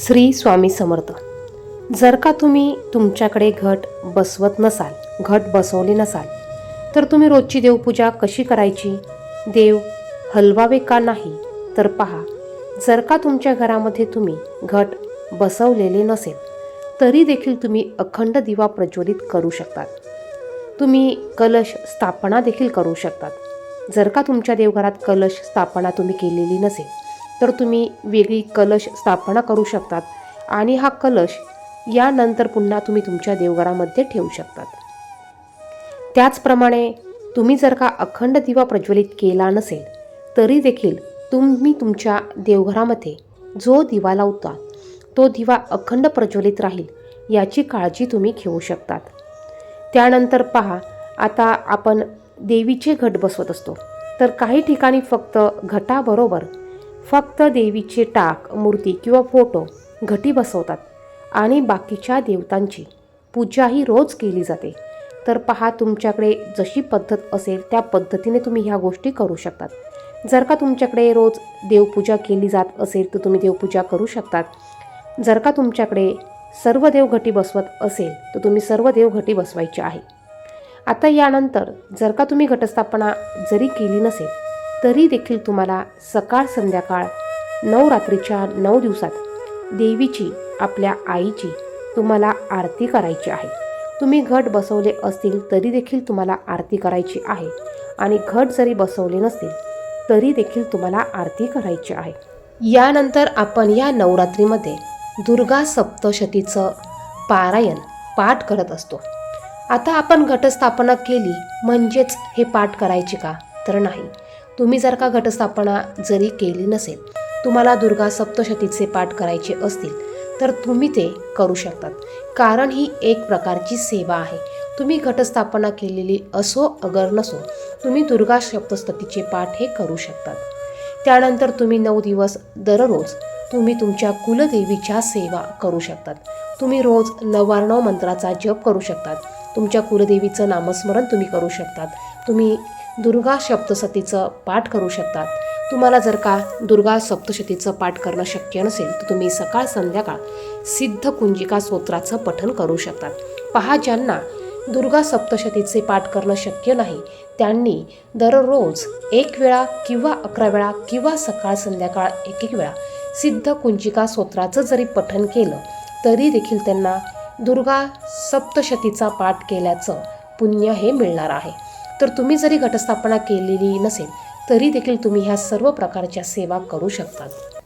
श्री स्वामी समर्थ. जर का तुम्ही तुमच्याकडे घट बसवत नसाल घट बसवले नसाल तर तुम्ही रोजची देवपूजा कशी करायची? देव हलवावे का नाही? तर पहा जर का तुमच्या घरामध्ये तुम्ही घट बसवलेले नसेल तरी देखील तुम्ही अखंड दिवा प्रज्वलित करू शकतात. तुम्ही कलश स्थापना देखील करू शकतात. जर का तुमच्या देवघरात कलश स्थापना तुम्ही केलेली नसेल तर तुम्ही वेगळी कलश स्थापना करू शकतात. आणि हा कलश यानंतर पुन्हा तुम्ही तुमच्या देवघरामध्ये ठेवू शकतात. त्याचप्रमाणे तुम्ही जर का अखंड दिवा प्रज्वलित केला नसेल तरी देखील तुम्ही तुमच्या देवघरामध्ये जो दिवा लावता तो दिवा अखंड प्रज्वलित राहील याची काळजी तुम्ही घेऊ शकतात. त्यानंतर पहा आता आपण देवीचे घट बसवत असतो. तर काही ठिकाणी फक्त घटाबरोबर फक्त देवीचे टाक मूर्ती किंवा फोटो घटी बसवतात आणि बाकीच्या देवतांची पूजाही रोज केली जाते. तर पहा तुमच्याकडे जशी पद्धत असेल त्या पद्धतीने तुम्ही ह्या गोष्टी करू शकतात. जर का तुमच्याकडे रोज देवपूजा केली जात असेल तर तुम्ही देवपूजा करू शकतात. जर का तुमच्याकडे सर्व देव घटी बसवत असेल तर तुम्ही सर्व देव घटी आहे. आता यानंतर जर का तुम्ही घटस्थापना जरी केली नसेल तरी देखील तुम्हाला सकाळ संध्याकाळ नऊ रात्रीच्या नऊ दिवसात देवीची आपल्या आईची तुम्हाला आरती करायची आहे. तुम्ही घट बसवले असतील तरी देखील तुम्हाला आरती करायची आहे. आणि घट जरी बसवले नसतील तरी देखील तुम्हाला आरती करायची आहे. यानंतर आपण या नवरात्रीमध्ये दुर्गा सप्तशतीचं पारायण पाठ करत असतो. आता आपण घटस्थापना केली म्हणजेच हे पाठ करायचे का? तर नाही. तुम्ही जर का घटस्थापना जरी केली नसेल तुम्हाला दुर्गा सप्तशतीचे पाठ करायचे असतील तर तुम्ही ते करू शकतात. कारण ही एक प्रकारची सेवा आहे. तुम्ही घटस्थापना केलेली असो अगर नसो तुम्ही दुर्गा सप्तशतीचे पाठ हे करू शकतात. त्यानंतर तुम्ही नऊ दिवस दररोज तुम्ही तुमच्या कुलदेवीच्या सेवा करू शकतात. तुम्ही रोज नवार्णव मंत्राचा जप करू शकतात. तुमच्या कुलदेवीचं नामस्मरण तुम्ही करू शकतात. तुम्ही दुर्गा सप्तशतीचं पाठ करू शकतात. तुम्हाला जर का दुर्गा सप्तशतीचं पाठ करणं शक्य नसेल तर तुम्ही सकाळ संध्याकाळ सिद्ध कुंजिका स्तोत्राचं पठन करू शकतात. पहा ज्यांना दुर्गा सप्तशतीचे पाठ करणं शक्य नाही त्यांनी दररोज एक वेळा किंवा अकरा वेळा किंवा सकाळ संध्याकाळ एक एक वेळा सिद्ध कुंजिका स्तोत्राचं जरी पठन केलं तरी देखील त्यांना दुर्गा सप्तशतीचा पाठ केल्याचं पुण्य हे मिळणार आहे. तर तुम्ही जरी घटस्थापना केलेली नसेल तरी देखील तुम्ही ह्या सर्व प्रकारच्या सेवा करू शकतात